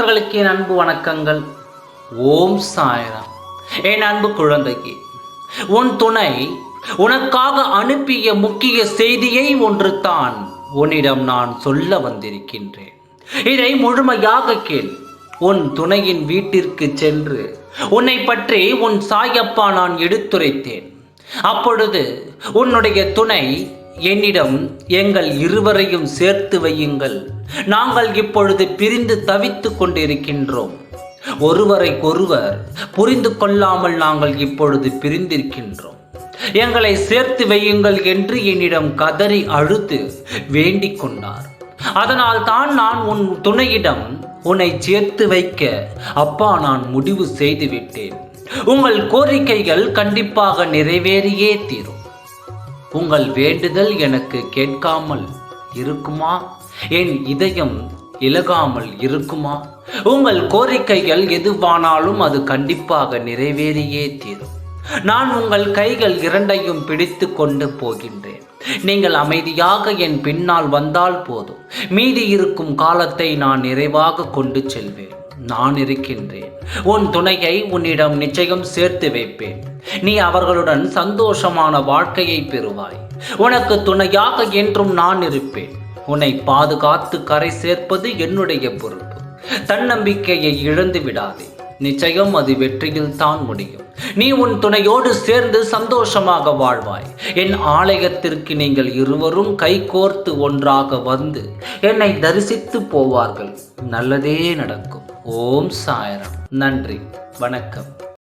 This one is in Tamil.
சொந்தங்களுக்கு என் அன்பு வணக்கங்கள். ஓம் சாயராம். என் அன்பு குழந்தைக்கு உன் துணை உனக்காக அனுப்பிய முக்கிய செய்தியை ஒன்று தான் உன்னிடம் நான் சொல்ல வந்திருக்கின்றேன். இதை முழுமையாக கேள். உன் துணையின் வீட்டிற்கு சென்று உன்னை பற்றி உன் சாயப்பா நான் எடுத்துரைத்தேன். அப்பொழுது உன்னுடைய துணை என்னிடம் எங்கள் இருவரையும் சேர்த்து வையுங்கள். நாங்கள் இப்பொழுது பிரிந்து தவித்துக் கொண்டிருக்கின்றோம். ஒருவரைக்கொருவர் புரிந்து கொள்ளாமல் நாங்கள் இப்பொழுது பிரிந்திருக்கின்றோம். எங்களை சேர்த்து வையுங்கள் என்று என்னிடம் கதறி அழுத்து வேண்டிக் கொண்டார். அதனால் தான் நான் உன் துணையிடம் உன்னை சேர்த்து வைக்க அப்பா நான் முடிவு செய்து விட்டேன். உங்கள் கோரிக்கைகள் கண்டிப்பாக நிறைவேறியே தீரும். உங்கள் வேண்டுதல் எனக்கு கேட்காமல் இருக்குமா? என் இதயம் இலகாமல் இருக்குமா? உங்கள் கோரிக்கைகள் எதுவானாலும் அது கண்டிப்பாக நிறைவேறியே தீரும். நான் உங்கள் கைகள் இரண்டையும் பிடித்து கொண்டு போகின்றேன். நீங்கள் அமைதியாக என் பின்னால் வந்தால் போதும். மீதி இருக்கும் காலத்தை நான் நிறைவாக கொண்டு செல்வேன். நான் இருக்கின்றேன். உன் துணையை உன்னிடம் நிச்சயம் சேர்த்து வைப்பேன். நீ அவர்களுடன் சந்தோஷமான வாழ்க்கையை பெறுவாய். உனக்கு துணையாக என்றும் நான் இருப்பேன். உன்னை பாதுகாத்து கரை சேர்ப்பது என்னுடைய பொறுப்பு. தன்னம்பிக்கையை இழந்து விடாதே. நிச்சயம் அது வெற்றியில் தான் முடியும். நீ உன் துணையோடு சேர்ந்து சந்தோஷமாக வாழ்வாய். என் ஆலயத்திற்கு நீங்கள் இருவரும் கைகோர்த்து ஒன்றாக வந்து என்னை தரிசித்து போவார்கள். நல்லதே நடக்கும். ஓம் சாயரம். நன்றி. வணக்கம்.